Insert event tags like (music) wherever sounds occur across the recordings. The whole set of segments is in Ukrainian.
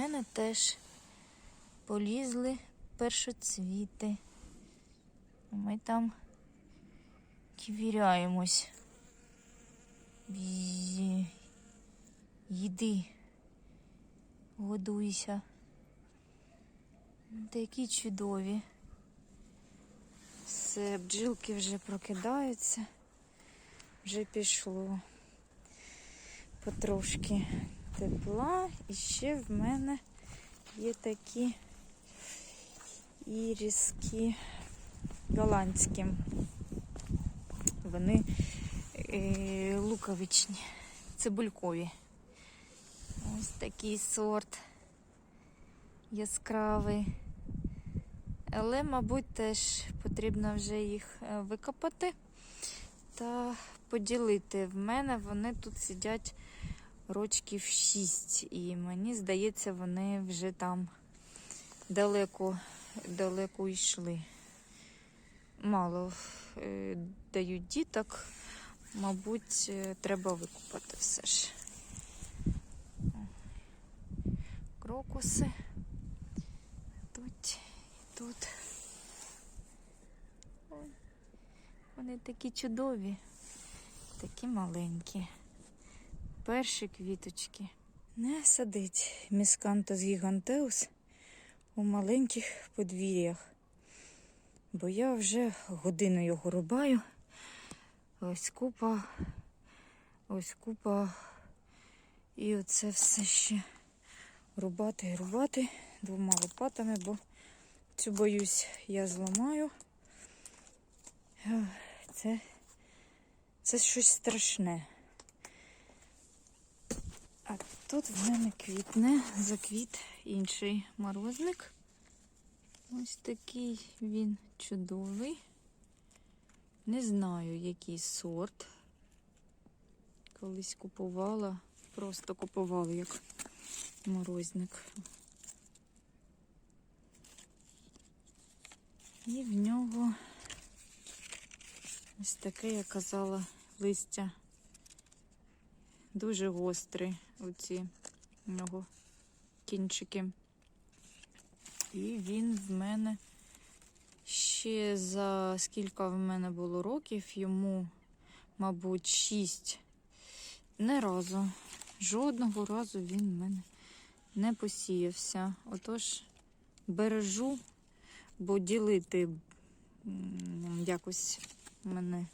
мене теж полізли першоцвіти. Ми там ківіряємось. Їди. Годуйся. Такі чудові. Все, бджілки вже прокидаються. Вже пішло потрошки тепла. І ще в мене є такі іріски голландські. Вони е, луковичні, цибулькові. Ось такий сорт яскравий. Але, мабуть, теж потрібно вже їх е, викопати та поділити. В мене вони тут сидять рочків 6. І мені здається, вони вже там далеко, далеко йшли. Мало е, дають діток. Мабуть, е, треба викупати все ж. Крокуси. Тут і тут. Вони такі чудові, такі маленькі. Перші квіточки. Не садить міскантус гігантеус у маленьких подвір'ях. Бо я вже годину його рубаю. Ось купа, ось купа. І оце все ще рубати і рубати двома лопатами, бо цю боюсь, я зламаю. Це, це щось страшне. А тут в мене квітне, заквіт інший морозник. Ось такий він чудовий. Не знаю, який сорт. Колись купувала, просто купувала як морозник. І в нього ось таке, я казала, листя дуже гострий. Оці в нього кінчики. І він в мене ще за скільки в мене було років, йому, мабуть, шість. Не разу. Жодного разу він в мене не посіявся. Отож, бережу, бо ділити якось мене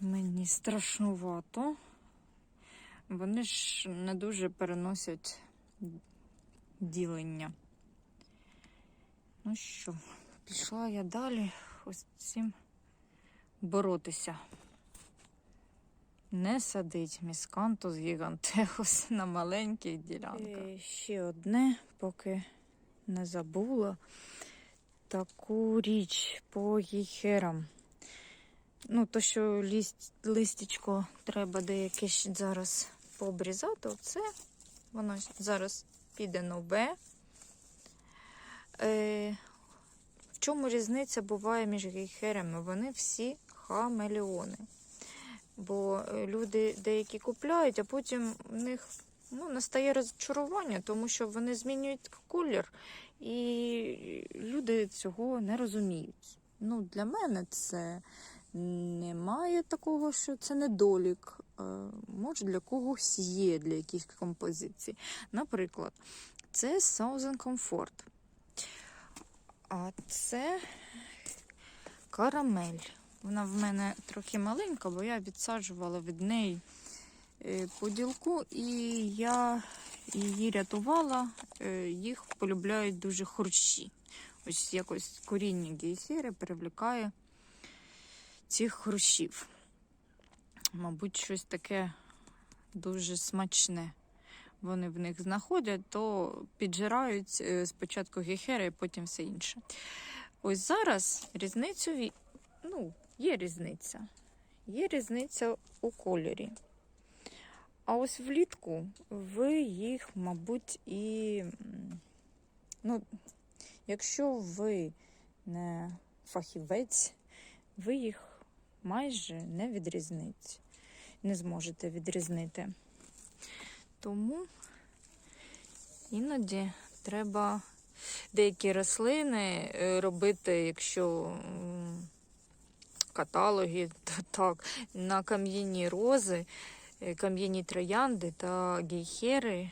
мені страшнувато. Вони ж не дуже переносять ділення. Ну що, пішла я далі ось цим боротися. Не садить міскантус гігантеус (laughs) на маленьких ділянках. ще одне, поки не забула таку річ по гейхерам. Ну, то, що ліст, листечко треба деяке ще зараз пообрізати, оце воно зараз піде нове. Е, в чому різниця буває між гейхерами? Вони всі хамелеони. Бо е, люди деякі купляють, а потім в них ну, настає розчарування, тому що вони змінюють колір, і люди цього не розуміють. Ну, Для мене це немає такого, що це недолік. Е, Може, для когось є, для якихось композицій. Наприклад, це Southern Comfort. А це карамель. Вона в мене трохи маленька, бо я відсаджувала від неї е, поділку, і я її рятувала. Е, Їх полюбляють дуже хрущі. Ось якось коріння гейсери привлікає цих хрущів. Мабуть, щось таке дуже смачне. Вони в них знаходять, то піджирають е, спочатку гехери, потім все інше. Ось зараз різницю ну, є різниця. Є різниця у кольорі. А ось влітку ви їх, мабуть, і. Ну, якщо ви не фахівець, ви їх майже не відрізните. Не зможете відрізнити. Тому Іноді треба деякі рослини е, робити, якщо каталоги, то так, на кам'яні рози, е, кам'яні троянди та гейхери,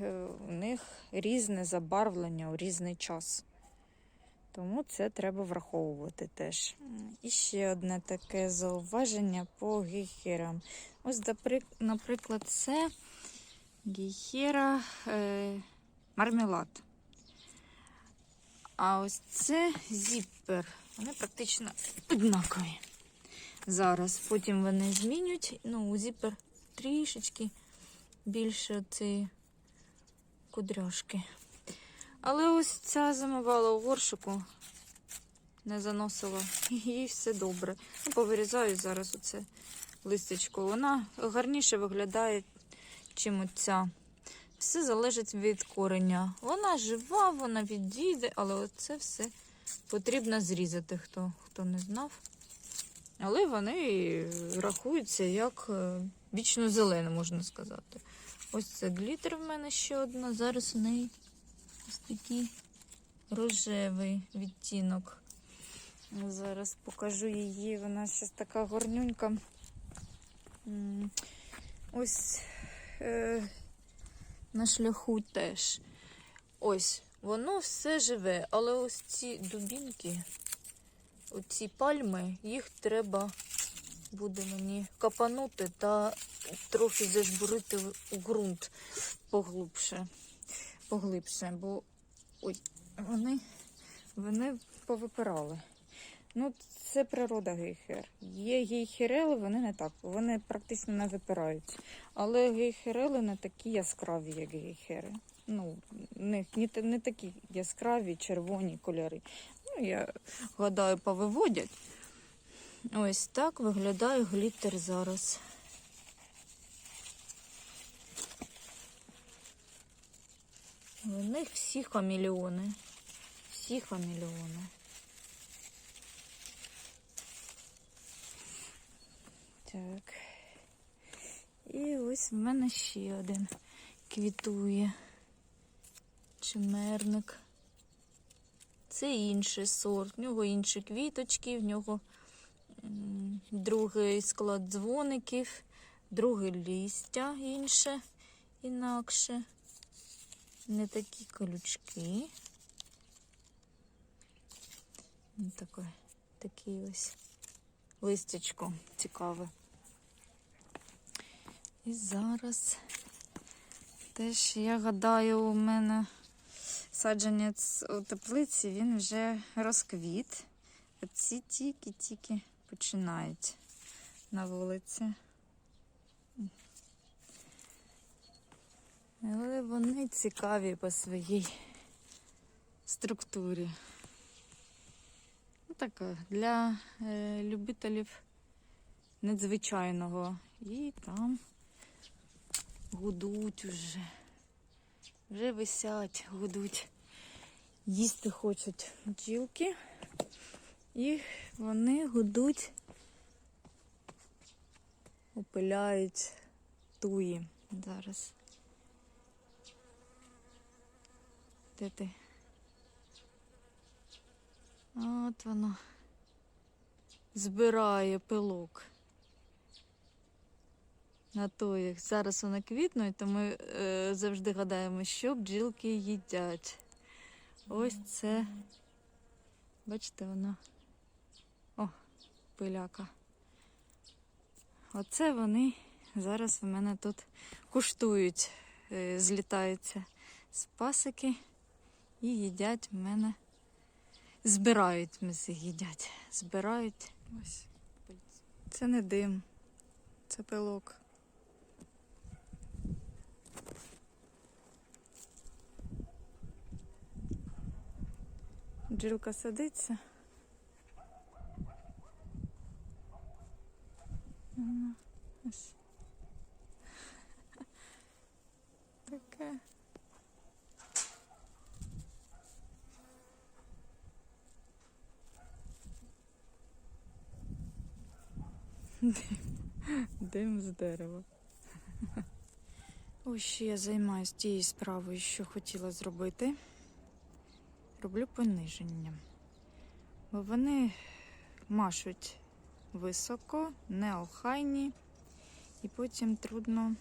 е, у них різне забарвлення у різний час. Тому це треба враховувати теж. І ще одне таке зауваження по гейхерам. Ось, наприклад, це гейхера е, мармелад. А ось це зіппер. Вони практично однакові. Зараз. Потім вони змінюють. Ну, у зіппер трішечки більше цієї кудряшки. Але ось ця замивала у горшику, не заносила, їй все добре. Ну, повирізаю зараз оце листечко. Вона гарніше виглядає, чим оця. Все залежить від кореня. Вона жива, вона відійде, але оце все потрібно зрізати, хто, хто не знав. Але вони рахуються як е, вічно зелене, можна сказати. Ось це глітер в мене ще одна. Зараз у неї ось такий рожевий відтінок. Зараз покажу її. Вона щось така горнюнька. Ось е, на шляху теж. Ось, воно все живе, але ось ці дубінки, оці пальми, їх треба буде мені капанути та трохи зажбурити у ґрунт поглубше, поглибше, бо ой, вони, вони повипирали. Ну, це природа гейхер. Є гейхерели, вони не так, вони практично не випирають. Але гейхерели не такі яскраві, як гейхери. Ну, не, не, не такі яскраві червоні кольори. Ну, я гадаю, повиводять. Ось так виглядає гліттер зараз. У них всі хамелеони. Всі хамелеони. Так. І ось в мене ще один квітує. Чимерник. Це інший сорт. В нього інші квіточки, в нього другий склад дзвоників, друге лістя інше, інакше. Не такі колючки. Такий, такий ось листячко цікаве. І зараз теж, я гадаю, у мене саджанець у теплиці, він вже розквіт. Оці тільки-тільки починають на вулиці. Але вони цікаві по своїй структурі. Ну, така, для е, любителів надзвичайного. І там гудуть уже. Вже висять, гудуть. Їсти хочуть бджілки. І вони гудуть, опиляють туї зараз. Де? От воно збирає пилок. На тоях. Зараз вона квітнуть, то ми е, завжди гадаємо, що бджілки їдять. Ось це. Бачите, воно. О, пиляка. Оце вони зараз в мене тут куштують, е, злітаються з пасики і їдять в мене. Збирають миси, їдять. Збирають. Ось. Це не дим, це пилок. Джилка садиться. Ось. Таке. Дим, з дерева. Ось ще я займаюся тією справою, що хотіла зробити. Роблю пониження. Бо вони машуть високо, неохайні, і потім трудно,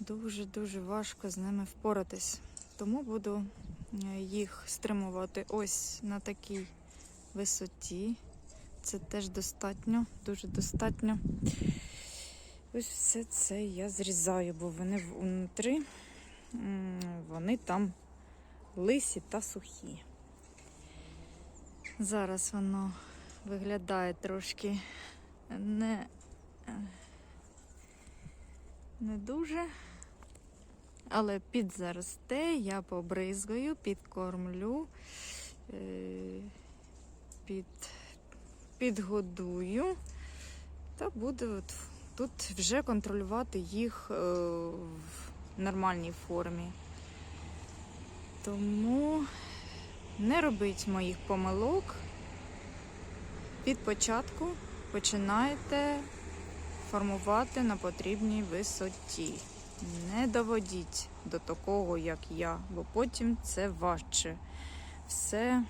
дуже-дуже важко з ними впоратись. Тому буду е, їх стримувати ось на такій висоті. Це теж достатньо, дуже достатньо. Ось все це я зрізаю, бо вони внутрі, вони там лисі та сухі. Зараз воно виглядає трошки не, не дуже. Але підзаросте, я побризгаю, підкормлю, е, під, підгодую та буду тут вже контролювати їх е, в нормальній формі. Тому не робіть моїх помилок. Від початку починайте формувати на потрібній висоті. Не доводіть до такого, як я, бо потім це важче все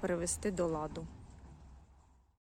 привести до ладу.